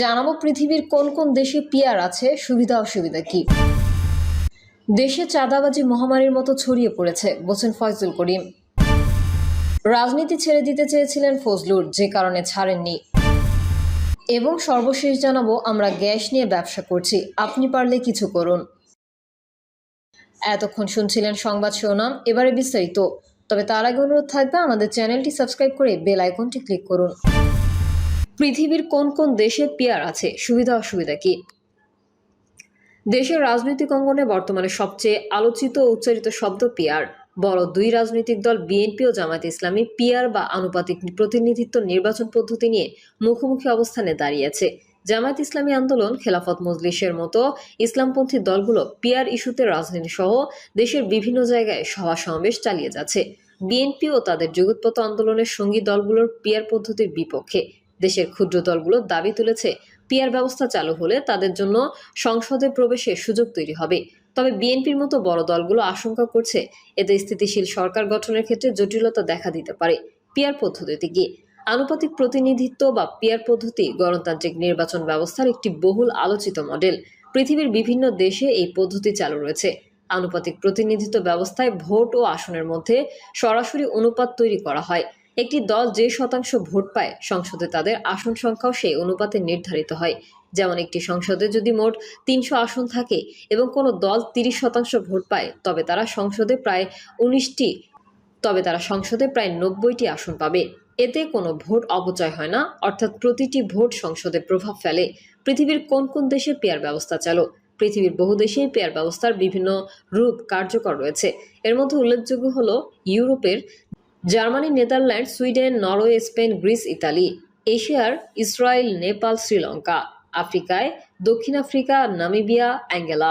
জানাব পৃথিবীর কোন কোন দেশে পিয়ার আছে, সুবিধা অসুবিধা কি? দেশে চাঁদাবাজি মহামারীর মতো ছড়িয়ে পড়েছে, বলছেন ফয়জুল করিম। রাজনীতি ছেড়ে দিতে চেয়েছিলেন ফজলুর, যে কারণে ছাড়েননি। এবং সর্বশেষ জানাব, আমরা গ্যাস নিয়ে ব্যবসা করছি, আপনি পারলে কিছু করুন। এতক্ষণ শুনছিলেন সংবাদ শিরোনাম, এবারে বিস্তারিত। তবে তার আগে অনুরোধ থাকবে, আমাদের চ্যানেলটি সাবস্ক্রাইব করে বেল আইকনটি ক্লিক করুন। পৃথিবীর কোন কোন দেশে পিয়ার আছে? সুবিধা অসুবিধা কি? দেশের রাজনৈতিক অঙ্গনে বর্তমানে সবচেয়ে আলোচিত ও উচ্চারিত শব্দ পিয়ার। বড় দুই রাজনৈতিক দল বিএনপি ও জামায়াত ইসলামী, পিয়ার বা আনুপাতিক প্রতিনিধিত্ব নির্বাচন পদ্ধতি নিয়ে মুখোমুখি অবস্থানে দাঁড়িয়েছে। জামায়াত ইসলামী আন্দোলন, খেলাফত মজলিসের মতো ইসলামপন্থী দলগুলো পিয়ার ইস্যুতে রাজনীতি সহ দেশের বিভিন্ন জায়গায় সভা সমাবেশ চালিয়ে যাচ্ছে। বিএনপি ও তাদের জগৎপথ আন্দোলনের সঙ্গী দলগুলোর পিয়ার পদ্ধতির বিপক্ষে দেশের ক্ষুদ্র দলগুলো দাবি তুলেছে পিয়ার ব্যবস্থা চালু হলে তাদের জন্য সংসদে প্রবেশের সুযোগ তৈরি হবে। তবে বিএনপির মতো বড় দলগুলো আশঙ্কা করছে, এতে স্থিতিশীল সরকার গঠনের ক্ষেত্রে জটিলতা দেখা দিতে পারে পিয়ার পদ্ধতিতে গিয়ে। আনুপাতিক প্রতিনিধিত্ব বা পিয়ার পদ্ধতি গণতান্ত্রিক নির্বাচন ব্যবস্থার একটি বহুল আলোচিত মডেল। পৃথিবীর বিভিন্ন দেশে এই পদ্ধতি চালু রয়েছে। আনুপাতিক প্রতিনিধিত্ব ব্যবস্থায় ভোট ও আসনের মধ্যে সরাসরি অনুপাত তৈরি করা হয়। একটি দল যে শতাংশ ভোট পায়, সংসদে তাদের আসন সংখ্যাও সেই অনুপাতে নির্ধারিত হয়। যেমন একটি সংসদে যদি মোট তিনশো আসন থাকে এবং কোনো দল তিরিশ শতাংশ ভোট পায়, তবে তারা সংসদে প্রায় উনিশটি, তবে তারা সংসদে প্রায় নব্বইটি আসন পাবে। এতে কোনো ভোট অপচয় হয় না, অর্থাৎ প্রতিটি ভোট সংসদে প্রভাব ফেলে। পৃথিবীর কোন কোন দেশে পেয়ার ব্যবস্থা চালু? পৃথিবীর বহু দেশেই পেয়ার ব্যবস্থার বিভিন্ন রূপ কার্যকর রয়েছে। এর মধ্যে উল্লেখযোগ্য হল ইউরোপের Germany, Netherlands, Sweden, Norway, Spain, Greece, Italy, এশিয়ার ইসরায়েল, নেপাল, শ্রীলঙ্কা, আফ্রিকায় দক্ষিণ আফ্রিকা, নামিবিয়া, অ্যাঙ্গেলা,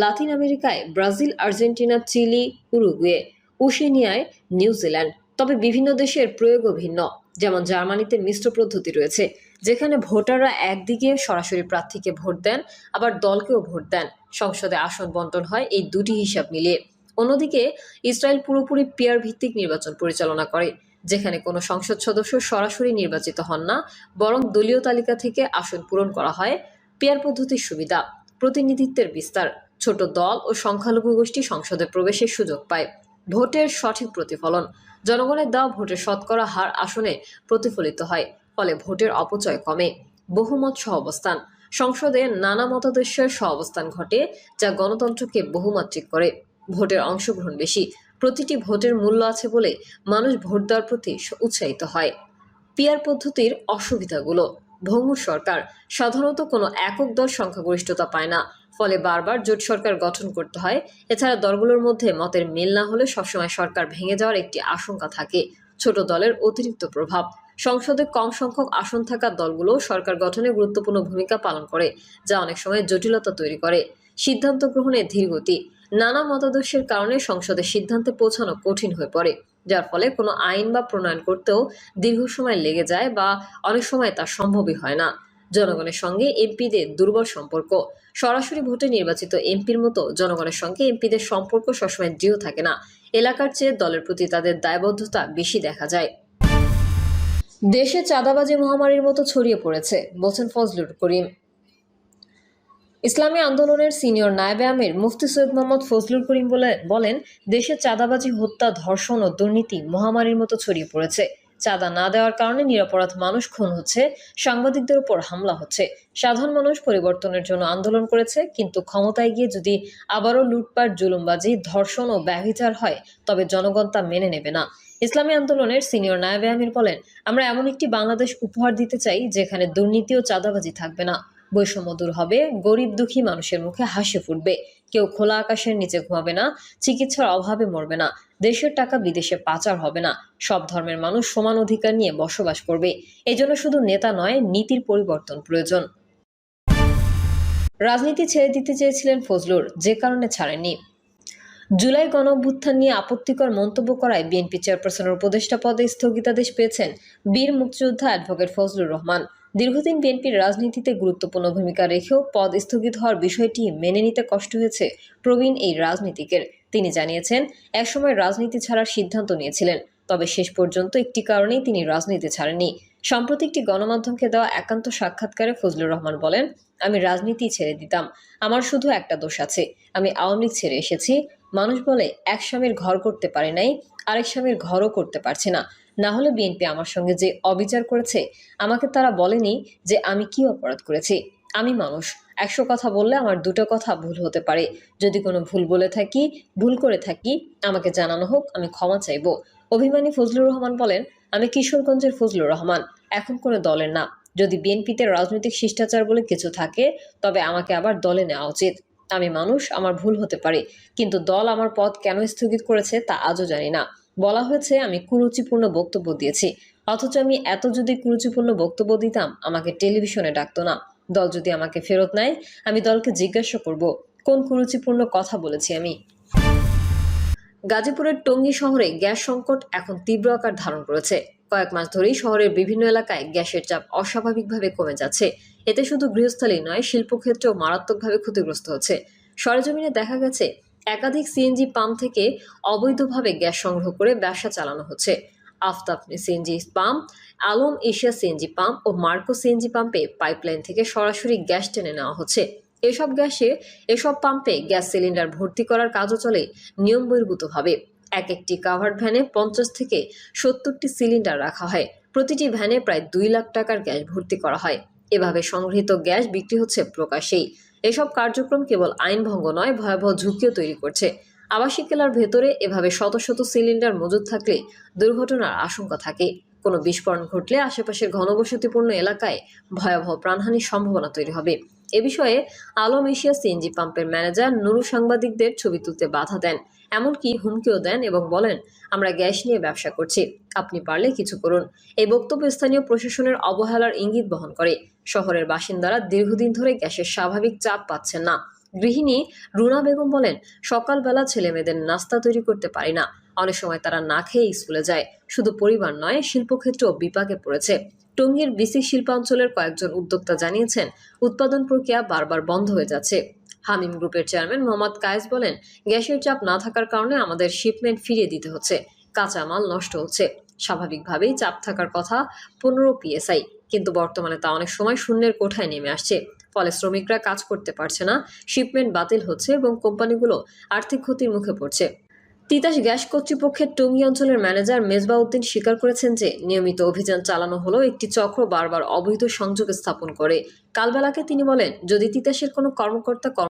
লাতিন আমেরিকায় ব্রাজিল, আর্জেন্টিনা, চিলি, উরুগুয়ে, ওশেনিয়ায় নিউজিল্যান্ড তবে বিভিন্ন দেশের প্রয়োগও ভিন্ন। যেমন জার্মানিতে মিশ্র পদ্ধতি রয়েছে, যেখানে ভোটাররা একদিকে সরাসরি প্রার্থীকে ভোট দেন, আবার দলকেও ভোট দেন। সংসদে আসন বন্টন হয়, এই দুটি হিসাব মিলিয়ে। অন্যদিকে ইসরায়েল পুরোপুরি পিয়ার ভিত্তিক নির্বাচন পরিচালনা করে, যেখানে কোনো সংসদ সদস্য সরাসরি নির্বাচিত হন না, বরং দলীয় তালিকা থেকে আসন পূরণ করা হয় পিয়ার পদ্ধতির সুবিধা, প্রতিনিধিত্বের বিস্তার, ছোট দল ও সংখ্যালঘু গোষ্ঠী সংসদে প্রবেশের সুযোগ পায়, ভোটের সঠিক প্রতিফলন, জনগণের দেওয়া ভোটের শতকরা হার আসনে প্রতিফলিত হয়, ফলে ভোটের অপচয় কমে, বহুমত সহ অবস্থান, সংসদে নানা মতাদর্শের সহ অবস্থান ঘটে, যা গণতন্ত্রকে বহুমাত্রিক করে। ভোটের অংশগ্রহণ বেশি। প্রতিটি ভোটের মূল্য আছে বলে মানুষ ভোট দেওয়ার প্রতি উৎসাহিত হয়। পিয়ার পদ্ধতির অসুবিধাগুলো। ভঙ্গুর সরকার সাধারণত কোনো একক দল সংখ্যাগরিষ্ঠতা পায় না। ফলে বারবার জোট সরকার গঠন করতে হয়। এছাড়া দলগুলোর মধ্যে মতের মিল না হলে সবসময় সরকার ভেঙে যাওয়ার একটি আশঙ্কা থাকে। ছোট দলের অতিরিক্ত প্রভাব। সংসদে কম সংখ্যক আসন থাকা দলগুলো সরকার গঠনে গুরুত্বপূর্ণ ভূমিকা পালন করে, যা অনেক সময় জটিলতা তৈরি করে। সিদ্ধান্ত গ্রহণে ধীরগতি। নানা মতাদর্শের কারণে সংসদে সিদ্ধান্তে পৌঁছানো কঠিন হয়ে পড়ে, যার ফলে কোনো আইন বা প্রণয়ন করতেও দীর্ঘ সময় লেগে যায় বা অনেক সময় তা সম্ভবই হয় না। জনগণের সঙ্গে এমপিদের দুর্বল সম্পর্ক, সরাসরি ভোটে নির্বাচিত এমপির মতো জনগণের সঙ্গে এমপিদের সম্পর্ক সবসময় দৃঢ় থাকে না। এলাকার চেয়ে দলের প্রতি তাদের দায়বদ্ধতা বেশি দেখা যায়। দেশে চাঁদাবাজি মহামারীর মতো ছড়িয়ে পড়েছে, বলছেন ফজলুর করিম। ইসলামী আন্দোলনের সিনিয়র নায়েবে আমির মুফতি সৈয়দ মোহাম্মদ ফজলুল করিম বলে, বলেন, দেশে চাঁদাবাজি, হত্যা, ধর্ষণ ও দুর্নীতি মহামারীর মতো ছড়িয়ে পড়েছে। চাঁদা না দেওয়ার কারণে নিরাপরাধ মানুষ খুন হচ্ছে, সাংবাদিকদের উপর হামলা হচ্ছে। সাধারণ মানুষ পরিবর্তনের জন্য আন্দোলন করেছে, কিন্তু ক্ষমতায় গিয়ে যদি আবারও লুটপাট, জুলুমবাজি, ধর্ষণ ও ব্যভিচার হয়, তবে জনগণ তা মেনে নেবে না। ইসলামী আন্দোলনের সিনিয়র নায়েবে আমির বলেন, আমরা এমন একটি বাংলাদেশ উপহার দিতে চাই, যেখানে দুর্নীতি ও চাঁদাবাজি থাকবে না। বৈষম্য দূর হবে। গরিব দুঃখী মানুষের মুখে হাসি ফুটবে। কেউ খোলা আকাশের নিচে ঘুমাবে না, চিকিৎসার অভাবে মরবে না, দেশের টাকা বিদেশে পাচার হবে না। সব ধর্মের মানুষ সমান অধিকার নিয়ে বসবাস করবে। এজন্য শুধু নেতা নয়, নীতির পরিবর্তন প্রয়োজন। রাজনীতি ছেড়ে দিতে চেয়েছিলেন ফজলুর, যে কারণে ছাড়েননি। জুলাই গণ অভ্যুত্থান নিয়ে আপত্তিকর মন্তব্য করায় বিএনপি চেয়ারপারসনের উপদেষ্টা পদে স্থগিতাদেশ পেয়েছেন বীর মুক্তিযোদ্ধা অ্যাডভোকেট ফজলুর রহমান। দীর্ঘদিন বিএনপির রাজনীতিতে গুরুত্বপূর্ণ ভূমিকা রেখেও পদ স্থগিত হওয়ার বিষয়টি মেনে নিতে কষ্ট হয়েছে প্রবীণ এই রাজনীতিকের। তিনি জানিয়েছেন, একসময় রাজনীতি ছাড়ার সিদ্ধান্ত নিয়েছিলেন, তবে শেষ পর্যন্ত একটি কারণেই তিনি রাজনীতি ছাড়েননি। সম্প্রতি একটি গণমাধ্যমকে দেওয়া একান্ত সাক্ষাৎকারে ফজলুর রহমান বলেন, আমি রাজনীতি ছেড়ে দিতাম। আমার শুধু একটা দোষ আছে। আমি আওয়ামী লীগ ছেড়ে এসেছি। মানুষ বলে, এক স্বামীর ঘর করতে পারে নাই, আরেক স্বামীর ঘরও করতে পারছে না। না হলে বিএনপি আমার সঙ্গে যে অবিচার করেছে, আমাকে তারা বলেনি যে আমি কি অপরাধ করেছি। আমি মানুষ। একশো কথা বললে আমার দুটো কথা ভুল হতে পারে। যদি কোনো ভুল বলে থাকি, ভুল করে থাকি, আমাকে জানানো হোক, আমি ক্ষমা চাইব। অভিমানী ফজলুর রহমান বলেন, আমি কিশোরগঞ্জের ফজলুর রহমান। এখন কোনো দলের না। যদি বিএনপিতে রাজনৈতিক শিষ্টাচার বলে কিছু থাকে, তবে আমাকে আবার দলে নেওয়া উচিত। আমি মানুষ, আমার ভুল হতে পারে। কিন্তু দল আমার পথ কেন স্থগিত করেছে, তা আজও জানি না। বলা হয়েছে, আমি কুরুচিপূর্ণ বক্তব্য দিয়েছি। অথচ আমি এত যদি কুরুচিপূর্ণ বক্তব্য দিতাম, আমাকে টেলিভিশনে ডাকতো না। দল যদি আমাকে ফেরত নেয়, আমি দলকে জিজ্ঞাসা করব, কোন কুরুচিপূর্ণ কথা বলেছি আমি? গাজীপুরের টঙ্গী শহরে গ্যাস সংকট এখন তীব্র আকার ধারণ করেছে। কয়েক মাস ধরেই শহরের বিভিন্ন এলাকায় গ্যাসের চাপ অস্বাভাবিকভাবে কমে যাচ্ছে। এতে শুধু গৃহস্থলী নয়, শিল্পক্ষেত্রেও মারাত্মকভাবে ক্ষতিগ্রস্ত হচ্ছে। সরেজমিনে দেখা গেছে একাধিক সিএনজি পাম্প থেকে অবৈধভাবে গ্যাস সংগ্রহ করে ব্যবসা চালানো হচ্ছে। Aftab CNG pump Alam Asia CNG pump ও মার্কো সিএনজি পাম্পে পাইপলাইন থেকে সরাসরি গ্যাস টেনে নেওয়া হচ্ছে। এসব গ্যাসে, এসব পাম্পে গ্যাস সিলিন্ডার ভর্তি করার কাজও চলে নিয়ম বহির্ভূতভাবে এক একটি কাভার্ড ভ্যানে পঞ্চাশ থেকে সত্তরটি সিলিন্ডার রাখা হয়। প্রতিটি ভ্যানে প্রায় দুই লাখ টাকার গ্যাস ভর্তি করা হয়। এভাবে সংগৃহীত গ্যাস বিক্রি হচ্ছে প্রকাশেই এসব কার্যক্রম কেবল আইন ভঙ্গ নয়, ভয়াবহ ঝুঁকিও তৈরি করছে। আবাসিক এলার ভেতরে এভাবে শত শত সিলিন্ডার মজুদ থাকলে দুর্ঘটনার আশঙ্কা থাকে। কোনো বিস্ফোরণ ঘটলে আশেপাশের ঘনবসতিপূর্ণ এলাকায় ভয়াবহ প্রাণহানির সম্ভাবনা তৈরি হবে। এ বিষয়ে আলম এশিয়া সিএনজি পাম্পের ম্যানেজার নুরু সাংবাদিকদের ছবি তুলতে বাধা দেন। এমনকি হুমকিও দেন এবং বলেন, আমরা গ্যাস নিয়ে ব্যবসা করছি। আপনি পারলে কিছু করুন। এই বক্তব্য স্থানীয় প্রশাসনের অবহেলার ইঙ্গিত বহন করে। শহরের বাসিন্দারা দীর্ঘদিন ধরে গ্যাসের স্বাভাবিক চাপ পাচ্ছেন না। গৃহিণী রুনা বেগম বলেন, সকালবেলা ছেলে মেয়েদের নাস্তা তৈরি করতে পারি না। অনেক সময় তারা না খেয়ে স্কুলে যায়। শুধু পরিবার নয়, শিল্পক্ষেত্রেও বিপাকে পড়েছে। টঙ্গীর বিসি শিল্পাঞ্চলের কয়েকজন উদ্যোক্তা জানিয়েছেন, উৎপাদন প্রক্রিয়া বারবার বন্ধ হয়ে যাচ্ছে। হামিম গ্রুপের চেয়ারম্যান মোহাম্মদ কায়েস বলেন, গ্যাসের চাপ না থাকার কারণে আমাদের শিপমেন্ট ফিরিয়ে দিতে হচ্ছে। কাঁচামাল নষ্ট হচ্ছে। স্বাভাবিকভাবেই চাপ থাকার কথা পনেরো পিএসআই। কিন্তু বর্তমানে তা অনেক সময় শূন্যের কোঠায় নেমে আসছে। ফলে শ্রমিকরা কাজ করতে পারছে না শিপমেন্ট বাতিল হচ্ছে এবং কোম্পানিগুলো আর্থিক ক্ষতির মুখে পড়ছে। তিতাস গ্যাস কর্তৃপক্ষের টঙ্গী অঞ্চলের ম্যানেজার মেজবা উদ্দিন স্বীকার করেছেন যে, নিয়মিত অভিযান চালানো হলো একটি চক্র বারবার অবৈধ সংযোগ স্থাপন করে। কালবেলাকে তিনি বলেন, যদি তিতাসের কোনো কর্মকর্তা কর্ম